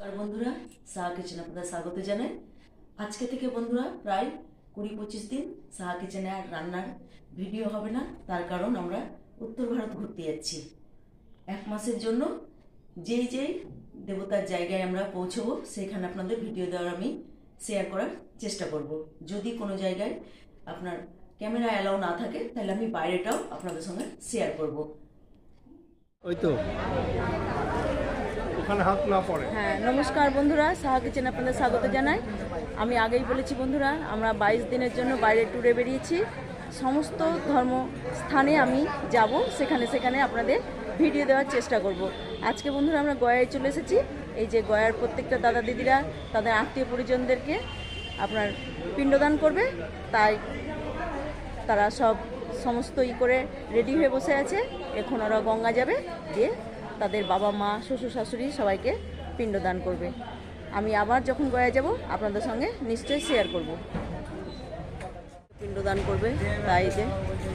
নমস্কার বন্ধুরা সাহা কিচেন আপনাদের স্বাগত জানাই। আজকে থেকে বন্ধুরা প্রায় কুড়ি পঁচিশ দিন সাহা কিচেনে আর রান্নার ভিডিও হবে না, তার কারণ আমরা উত্তর ভারত ঘুরতে যাচ্ছি। এক মাসের জন্য যেই যেই দেবতার জায়গায় আমরা পৌঁছবো, সেখানে আপনাদের ভিডিও দেওয়ার আমি শেয়ার করার চেষ্টা করব। যদি কোনো জায়গায় আপনার ক্যামেরা অ্যালাউ না থাকে, তাহলে আমি বাইরেটাও আপনাদের সঙ্গে শেয়ার করব। ওই তো। হাত না পড়ে। হ্যাঁ নমস্কার বন্ধুরা, সাহা কিচেন আপনাদের স্বাগত জানাই। আমি আগেই বলেছি বন্ধুরা, আমরা বাইশ দিনের জন্য বাইরে ট্যুরে বেরিয়েছি। সমস্ত ধর্ম স্থানে আমি যাব, সেখানে সেখানে আপনাদের ভিডিও দেওয়ার চেষ্টা করব। আজকে বন্ধুরা আমরা গয়ায় চলে এসেছি। এই যে গয়ার প্রত্যেকটা দাদা দিদিরা, তাদের আত্মীয় পরিজনদেরকে আপনার পিণ্ডদান করবে। তাই তারা সব সমস্ত ই করে রেডি হয়ে বসে আছে। এখন ওরা গঙ্গা যাবে দিয়ে তাদের বাবা মা, শ্বশুর শাশুড়ি সবাইকে পিণ্ডদান করবে। আমি আবার যখন গয়া যাব, আপনাদের সঙ্গে নিশ্চয়ই শেয়ার করব। পিণ্ডদান করবে, তাই যে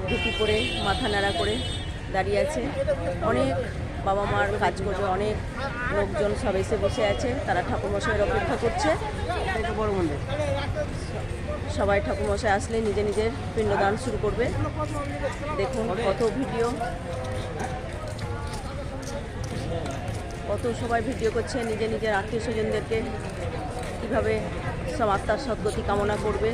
ধুতি পরে, মাথা নাড়া করে দাঁড়িয়ে আছে। অনেক বাবা মার কাজ করবে, অনেক লোকজন সব এসে বসে আছে, তারা ঠাকুরমশাইয়ের অপেক্ষা করছে। বড় মন্দির সবাই ঠাকুরমশাই আসলে নিজে নিজের পিণ্ডদান শুরু করবে। দেখুন কত ভিডিও। কত সবাই ভিডিও করছে নিজে নিজের আত্মীয় স্বজনদেরকে কীভাবে সব আত্মার সদ্গতি কামনা করবে।